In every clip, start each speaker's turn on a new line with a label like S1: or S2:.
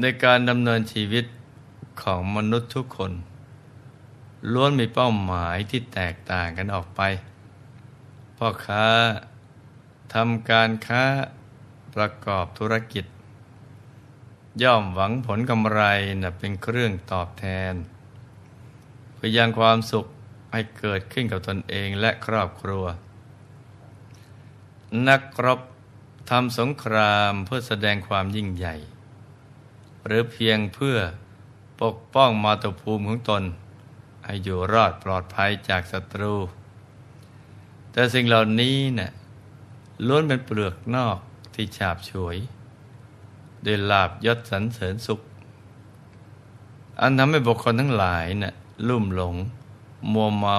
S1: ในการดำเนินชีวิตของมนุษย์ทุกคน ล้วนมีเป้าหมายที่แตกต่างกันออกไป พ่อค้าทำการค้าประกอบธุรกิจ ย่อมหวังผลกำไรนะเป็นเครื่องตอบแทนเพื่อยังความสุขให้เกิดขึ้นกับตนเองและครอบครัว นักรบทำสงครามเพื่อแสดงความยิ่งใหญ่ หรือเพียงเพื่อปกป้องมาตุภูมิของตน ให้อยู่รอดปลอดภัยจากศัตรู แต่สิ่งเหล่านี้นะ่ะล้วนเป็นเปลือกนอกที่ฉาบฉวยด้วยลาบยศสรรเสริญสุข อันทำให้บุคคลทั้งหลายนะ่ะลุ่มหลง มัวเมา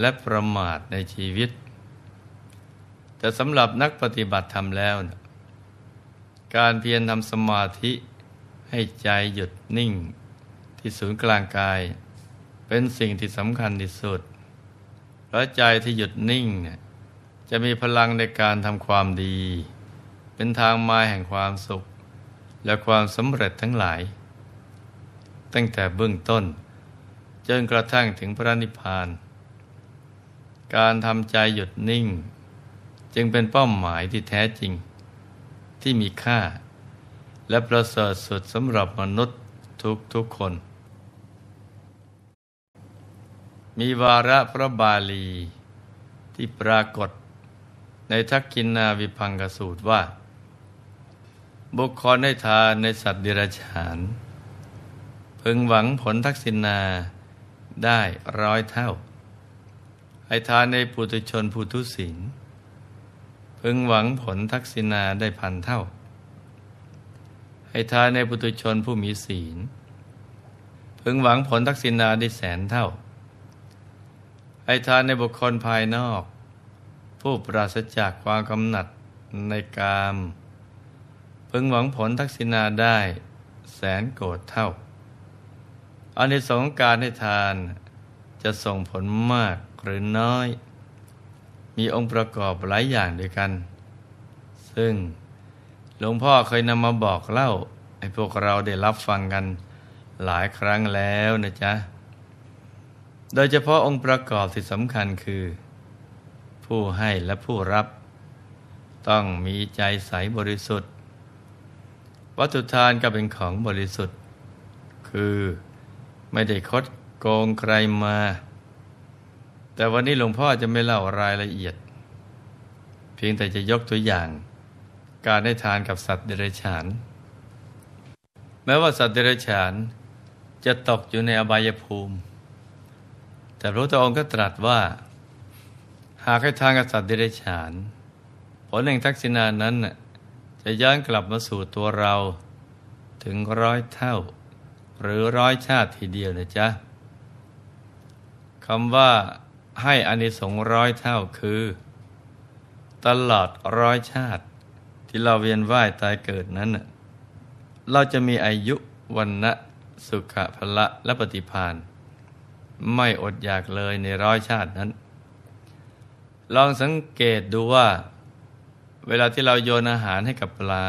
S1: และประมาทในชีวิต แต่สำหรับนักปฏิบัติธรรมแล้วนะการเพียรทำสมาธิ ให้ใจหยุดนิ่ง ที่ศูนย์กลางกาย เป็นสิ่งที่สำคัญที่สุด เพราะใจที่หยุดนิ่งเนี่ยจะมีพลังในการทำความดี เป็นทางมาแห่งความสุข และความสำเร็จทั้งหลาย ตั้งแต่เบื้องต้นจนกระทั่งถึงพระนิพพาน การทำใจหยุดนิ่ง จึงเป็นเป้าหมายที่แท้จริง ที่มีค่า และประเสริฐสุดสำหรับมนุษย์ทุกทุกคน มีวาระพระบาลีที่ปรากฏในทักกินนาวิพังกสูตรว่า บุคคลได้ทานในสัตว์ดิรัจฉาน พึงหวังผลทักษิณาได้ร้อยเท่า ให้ทานในปุถุชนปุถุศีลพึงหวังผลทักษิณาได้พันเท่า ให้ทานในปุถุชนผู้มีศีล พึงหวังผลทักษิณาได้แสนเท่า ให้ทานในบุคคลภายนอก ผู้ปราศจากความกำหนัดในกาม พึงหวังผลทักษิณาได้แสนโกรธเท่าอันในสงการให้ทานจะส่งผลมากหรือน้อย มีองค์ประกอบหลายอย่างด้วยกัน ซึ่ง หลวงพ่อเคยนำมาบอกเล่าให้พวกเราได้รับฟังกันหลายครั้งแล้วนะจ๊ะ โดยเฉพาะองค์ประกอบที่สำคัญคือ ผู้ให้และผู้รับ ต้องมีใจใสบริสุทธิ์ วัตถุทานก็เป็นของบริสุทธิ์ คือไม่ได้คดโกงใครมา แต่วันนี้หลวงพ่อจะไม่เล่ารายละเอียด เพียงแต่จะยกตัวอย่าง การได้ทานกับสัตว์เดรัจฉาน แม้ว่าสัตว์เดรัจฉานจะตกอยู่ในอบายภูมิ แต่พระพุทธองค์ก็ตรัสว่า หากให้ทางกษัตริย์เดรัจฉานผลแห่งทักษิณานั้นจะย้อนกลับมาสู่ตัวเราถึงร้อยเท่า หรือร้อยชาติทีเดียวนะจ๊ะคำว่าให้อานิสงส์ร้อยเท่าคือ ตลอดร้อยชาติ ที่เราเวียนว่ายตายเกิดนั้น เราจะมีอายุวันนะสุขภละและปฏิพานไม่อดอยากเลยในร้อยชาตินั้น ลองสังเกตดูว่า เวลาที่เราโยนอาหารให้กับปลา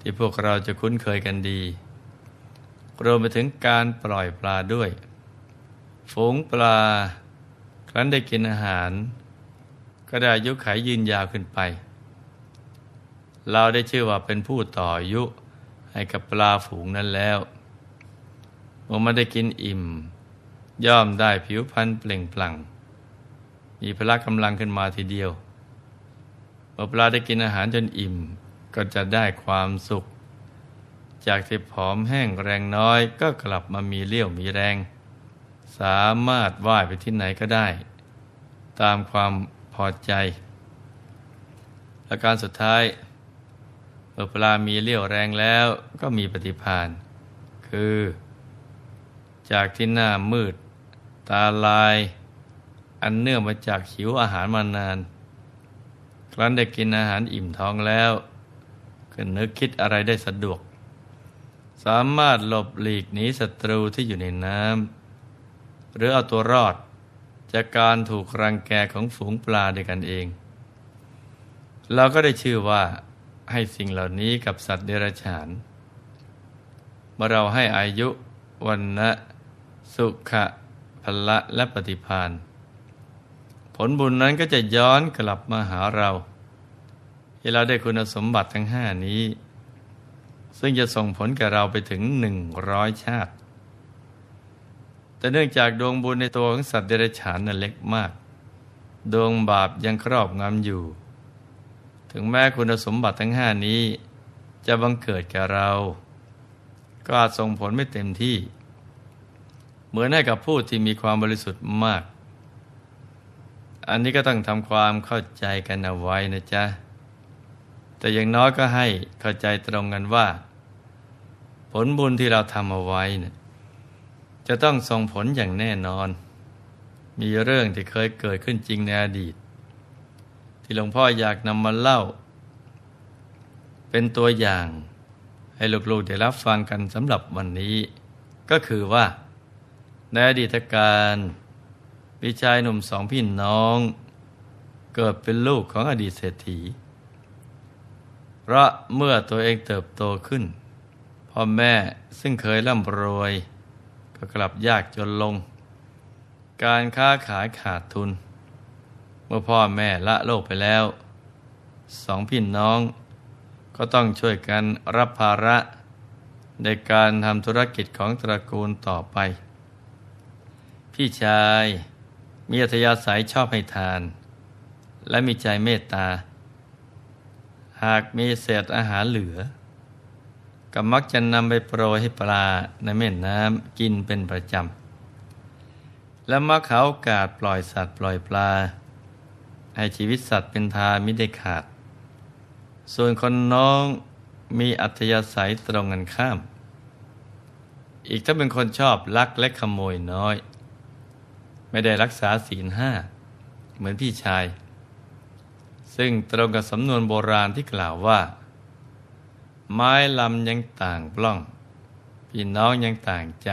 S1: ที่พวกเราจะคุ้นเคยกันดีรวมไปถึงการปล่อยปลาด้วย ฝูงปลา ครั้นได้กินอาหาร ก็ได้อายุขายยืนยาวขึ้นไป เราได้ชื่อว่าเป็นผู้ต่ออายุให้กับปลาฝูงนั้นแล้วเมื่อมันได้กินอิ่ม ย่อมได้ผิวพรรณเปล่งปลั่ง มีพละกำลังขึ้นมาทีเดียวเมื่อปลาได้กินอาหารจนอิ่ม ก็จะได้ความสุข จากที่ผอมแห้งแรงน้อยก็กลับมามีเลี้ยวมีแรง สามารถว่ายไปที่ไหนก็ได้ ตามความพอใจ และการสุดท้าย เมื่อปลามีเลี้ยวแรงแล้วก็มีปฏิพานคือ จากที่หน้ามืด ตาลาย อันเนื่องมาจากหิวอาหารมานาน ครั้นได้กินอาหารอิ่มท้องแล้วก็นึกคิดอะไรได้สะดวก สามารถหลบหลีกหนีศัตรูที่อยู่ในน้ำหรือเอาตัวรอดจากการถูกรังแกของฝูงปลาด้วยกันเอง เราก็ได้ชื่อว่า ให้สิ่งเหล่านี้กับสัตว์เดรัจฉาน เมื่อเราให้อายุวันนะสุขะพละและปฏิพานผลบุญนั้นก็จะย้อนกลับมาหาเราที่เราได้คุณสมบัติทั้งห้านี้ ซึ่งจะส่งผลแก่เราไปถึงหนึ่งร้อยชาติ แต่เนื่องจากดวงบุญในตัวของสัตว์เดรัจฉานนั้นเล็กมาก ดวงบาปยังครอบงำอยู่ ถึงแม้คุณสมบัติทั้งห้านี้ จะบังเกิดแก่เรา ก็อาจส่งผลไม่เต็มที่ เหมือนให้กับผู้ที่มีความบริสุทธิ์มาก อันนี้ก็ต้องทำความเข้าใจกันเอาไว้นะจ๊ะ แต่อย่างน้อยก็ให้เข้าใจตรงกันว่า ผลบุญที่เราทำเอาไว้เนะี่ยจะต้องส่งผลอย่างแน่นอน มีเรื่องที่เคยเกิดขึ้นจริงในอดีต ที่หลวงพ่ออยากนำมาเล่า เป็นตัวอย่าง ให้ลูกๆได้รับฟังกันสำหรับวันนี้ ก็คือว่า ในอดีตการมีชายหนุ่มสองพี่น้อง เกิดเป็นลูกของอดีตเศรษฐี เพราะเมื่อตัวเองเติบโตขึ้นพ่อแม่ซึ่งเคยร่ำรวย ก็กลับยากจนลง การค้าขายขาดทุน เมื่อพ่อแม่ละโลกไปแล้ว สองพี่น้อง ก็ต้องช่วยกันรับภาระ ในการทำธุรกิจของตระกูลต่อไป พี่ชายมีอัธยาศัยชอบให้ทาน และมีใจเมตตา หากมีเศษอาหารเหลือ ก็มักจะนำไปโปรยให้ปลาในแม่น้ำกินเป็นประจำและมักเขาโอกาสปล่อยสัตว์ปล่อยปลา ให้ชีวิตสัตว์เป็นทาไม่ได้ขาด ส่วนคนน้องมีอัธยาศัยตรงกันข้าม อีกถ้าเป็นคนชอบลักและขโมยน้อย ไม่ได้รักษาศีลห้า เหมือนพี่ชาย ซึ่งตรงกับสำนวนโบราณที่กล่าวว่า ไม้ลำยังต่างปล้อง พี่น้องยังต่างใจ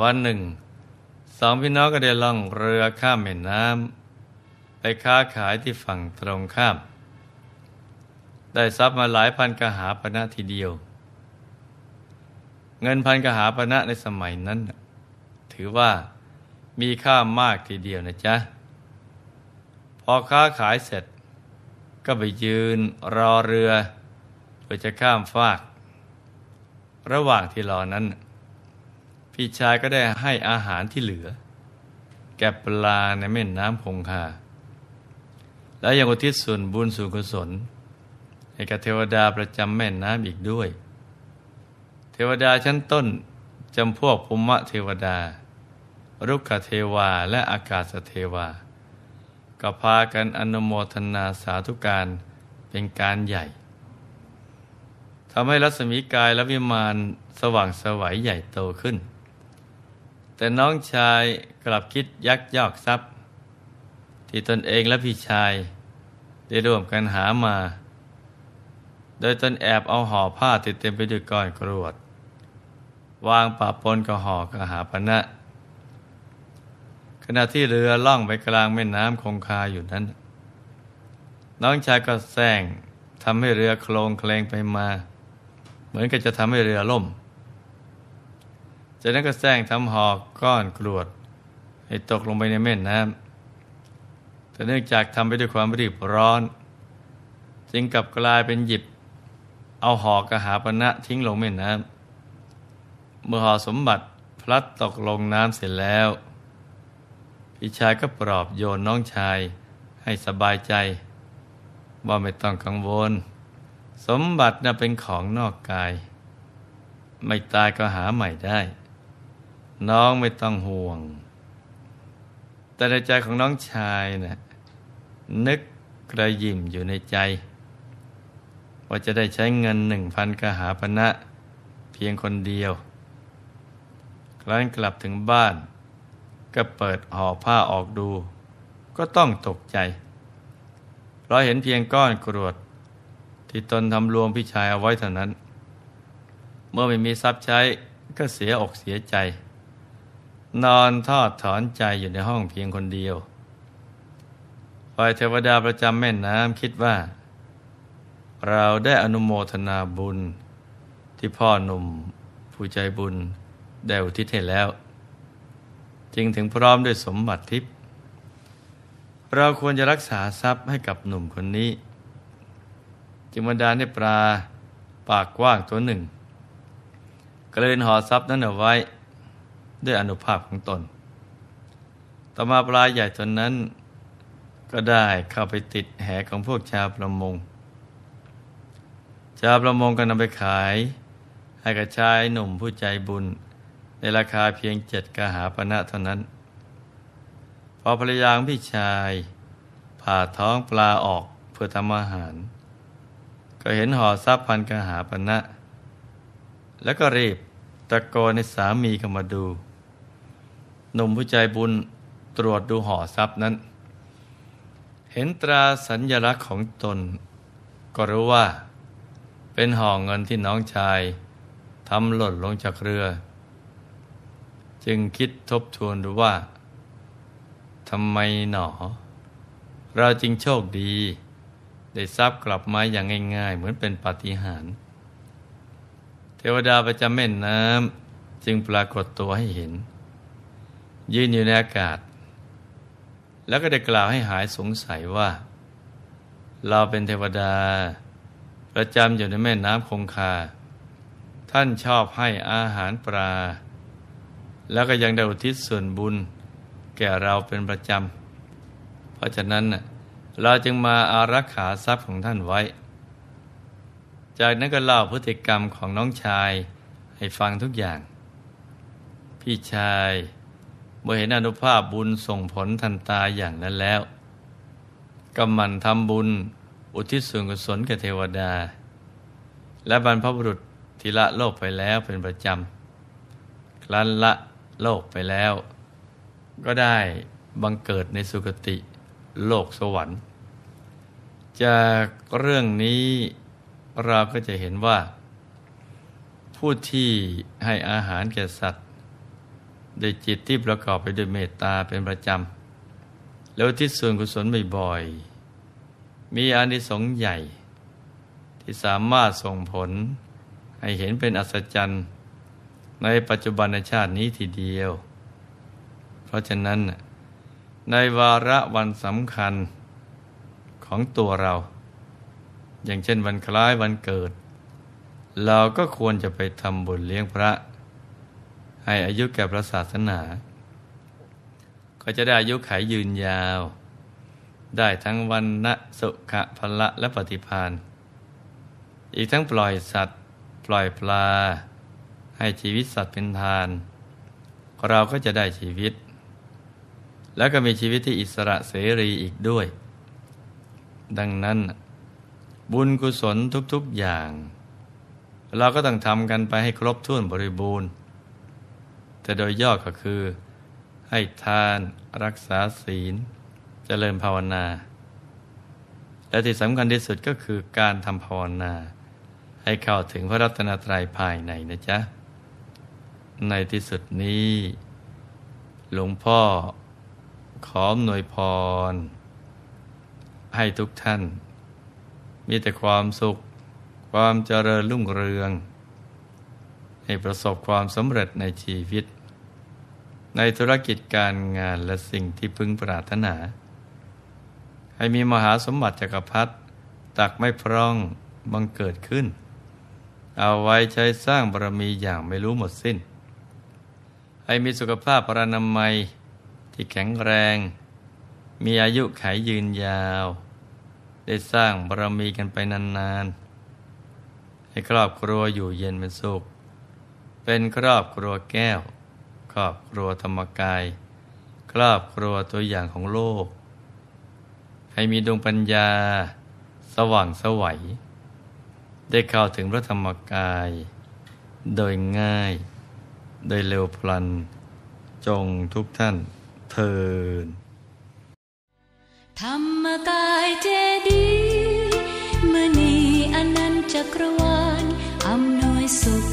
S1: วันหนึ่ง สองพี่น้องก็ได้ล่องเรือข้ามแม่น้ำไปค้าขายที่ฝั่งตรงข้าม ได้ทรัพย์มาหลายพันกหาปณะทีเดียว เงินพันกหาปณะในสมัยนั้น ถือว่ามีค่ามากทีเดียวนะจ๊ะ พอค้าขายเสร็จ ก็ไปยืนรอเรือเพื่อจะข้ามฟาก ระหว่างที่รอนั้น พี่ชายก็ได้ให้อาหารที่เหลือ แก่ปลาในแม่น้ำคงคา แล้วยังอุทิศส่วนบุญส่วนกุศลให้กับเทวดาประจำแม่น้ำอีกด้วย เทวดาชั้นต้นจำพวกภูมิเทวดา รุกขเทวาและอากาศเทวา ก็พากันอนุโมทนาสาธุการเป็นการใหญ่ทำให้รัศมีกายและวิมานสว่างสวัยใหญ่โตขึ้น แต่น้องชายกลับคิดยักยอกทรัพย์ ที่ตนเองและพี่ชาย ได้ร่วมกันหามา โดยตนแอบเอาห่อผ้าติดเต็มไปด้วยก้อนกรวด วางปะปนกับห่อกระหาปณะขณะที่เรือล่องไปกลางแม่น้ำคงคาอยู่นั้น น้องชายก็แซงทำให้เรือโคลงเคลงไปมา เหมือนกับจะทำให้เรือล่ม จากนั้นก็แซงทำหอกก้อนกรวด ให้ตกลงไปในแม่น้ำแต่เนื่องจากทำไปด้วยความรีบร้อน จึงกลับกลายเป็นหยิบ เอาหอกกระหาปณะทิ้งลงแม่น้ำเมื่อหอสมบัติพลัดตกลงน้ำเสร็จแล้ว พี่ชายก็ปลอบโยนน้องชายให้สบายใจ ว่าไม่ต้องกังวล สมบัติน่ะเป็นของนอกกาย ไม่ตายก็หาใหม่ได้ น้องไม่ต้องห่วง แต่ในใจของน้องชายนะ่ะนึกกระยิมอยู่ในใจ ว่าจะได้ใช้เงินหนึ่งพันกหาปณะเพียงคนเดียว ครั้นกลับถึงบ้าน ก็เปิดห่อผ้าออกดู ก็ต้องตกใจ เพราะเห็นเพียงก้อนกรวด ที่ตนทำรวมพี่ชายเอาไว้เท่านั้น เมื่อไม่มีทรัพย์ใช้ก็เสียอกเสียใจ นอนทอดถอนใจอยู่ในห้องเพียงคนเดียวฝ่ายเทวดาประจำแม่น้ำคิดว่า เราได้อนุโมทนาบุญ ที่พ่อหนุ่ม ผู้ใจบุญ ได้อุทิศให้แล้ว จึงถึงพร้อมด้วยสมบัติทิพย์เราควรจะรักษาทรัพย์ให้กับหนุ่มคนนี้ จึงบรรดาให้ปลาปากกว้างตัวหนึ่งกระเด็นห่อทรัพย์นั้นเอาไว้ ด้วยอนุภาพของตน ต่อมาปลาใหญ่ตัวนั้น ก็ได้เข้าไปติดแหของพวกชาวประมง ชาวประมงก็นำไปขาย ให้กับชายหนุ่มผู้ใจบุญ ในราคาเพียงเจ็ดกหาปณะเท่านั้น พอภรรยาของพี่ชายผ่าท้องปลาออกเพื่อทำอาหาร ก็เห็นห่อทรัพย์พันกหาปณะแล้วก็รีบตะโกนให้สามีเข้ามาดู หนุ่มผู้ใจบุญตรวจดูห่อทรัพย์นั้น เห็นตราสัญญลักษณ์ของตน ก็รู้ว่า เป็นห่อเงินที่น้องชายทำหล่นลงจากเรือ จึงคิดทบทวนดูว่าทำไมหนอ เราจึงโชคดี ได้ทรัพย์กลับมาอย่างง่ายๆ เหมือนเป็นปาฏิหาริย์เทวดาประจำแม่น้ำจึงปรากฏตัวให้เห็น ยืนอยู่ในอากาศ แล้วก็ได้กล่าวให้หายสงสัยว่า เราเป็นเทวดา ประจำอยู่ในแม่น้ำคงคา ท่านชอบให้อาหารปลา แล้วก็ยังได้อุทิศส่วนบุญ แก่เราเป็นประจำ เพราะฉะนั้นเราจึงมาอารักขาทรัพย์ของท่านไว้ จากนั้นก็เล่าพฤติกรรมของน้องชายให้ฟังทุกอย่าง พี่ชาย เมื่อเห็นอนุภาพบุญส่งผลทันตาอย่างนั้นแล้วก็มันทำบุญอุทิศส่วนกุศลแก่เทวดา และบรรพบุรุษที่ละโลกไปแล้วเป็นประจำครั้นละโลกไปแล้ว ก็ได้บังเกิดในสุคติโลกสวรรค์ จากเรื่องนี้เราก็จะเห็นว่า ผู้ที่ให้อาหารแก่สัตว์ ด้วยจิตที่ประกอบไปด้วยเมตตาเป็นประจำ แล้วทิศส่วนกุศลบ่อยๆมีอานิสงส์ใหญ่ ที่สามารถส่งผลให้เห็นเป็นอัศจรรย์ในปัจจุบันชาตินี้ทีเดียว เพราะฉะนั้นในวาระวันสำคัญของตัวเรา อย่างเช่นวันคล้ายวันเกิด เราก็ควรจะไปทำบุญเลี้ยงพระ ให้อายุแก่พระศาสนา ก็จะได้อายุขายยืนยาว ได้ทั้งวันนะสุขะพละและปฏิพานอีกทั้งปล่อยสัตว์ ปล่อยปลา ให้ชีวิตสัตว์เป็นทาน เราก็จะได้ชีวิต แล้วก็มีชีวิตที่อิสระเสรีอีกด้วย ดังนั้น บุญกุศลทุกๆอย่าง เราก็ต้องทำกันไปให้ครบถ้วนบริบูรณ์ แต่โดยย่อก็คือ ให้ทานรักษาศีลเจริญภาวนา และที่สำคัญที่สุดก็คือการทำภาวนา ให้เข้าถึงพระรัตนตรัยภายในนะจ๊ะ ในที่สุดนี้ หลวงพ่อขอหน่วยพร ให้ทุกท่าน มีแต่ความสุข ความเจริญรุ่งเรือง ให้ประสบความสำเร็จในชีวิต ในธุรกิจการงานและสิ่งที่พึงปรารถนา ให้มีมหาสมบัติจักรพรรดิตักไม่พร่องบังเกิดขึ้น เอาไว้ใช้สร้างบารมีอย่างไม่รู้หมดสิ้น ให้มีสุขภาพปรานามัยที่แข็งแรง มีอายุขายยืนยาว ได้สร้างบารมีกันไปนานๆ ให้ครอบครัวอยู่เย็นเป็นสุข เป็นครอบครัวแก้ว ครอบครัวธรรมกาย ครอบครัวตัวอย่างของโลก ให้มีดวงปัญญา สว่างสวัย ได้เข้าถึงพระธรรมกาย โดยง่าย โดยเร็วพลัน จงทุกท่านเทิน
S2: ธรรมกายเจดีมณีอนันต์จักรวาลอำนวยสุข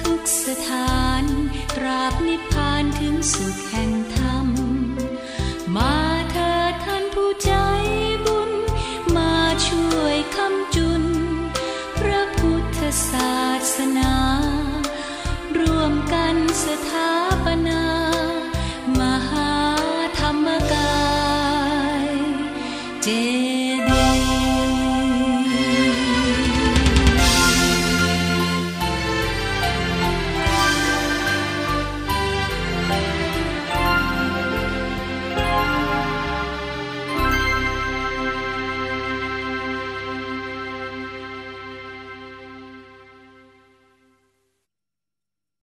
S2: ทุกสถาน ตราบนิพพานถึงสุขแห่งธรรม มาเถิดท่านผู้ใจบุญ มาช่วยคำจุน พระพุทธศาสนารวมกันสถาปนา มหาธรรมกายเจ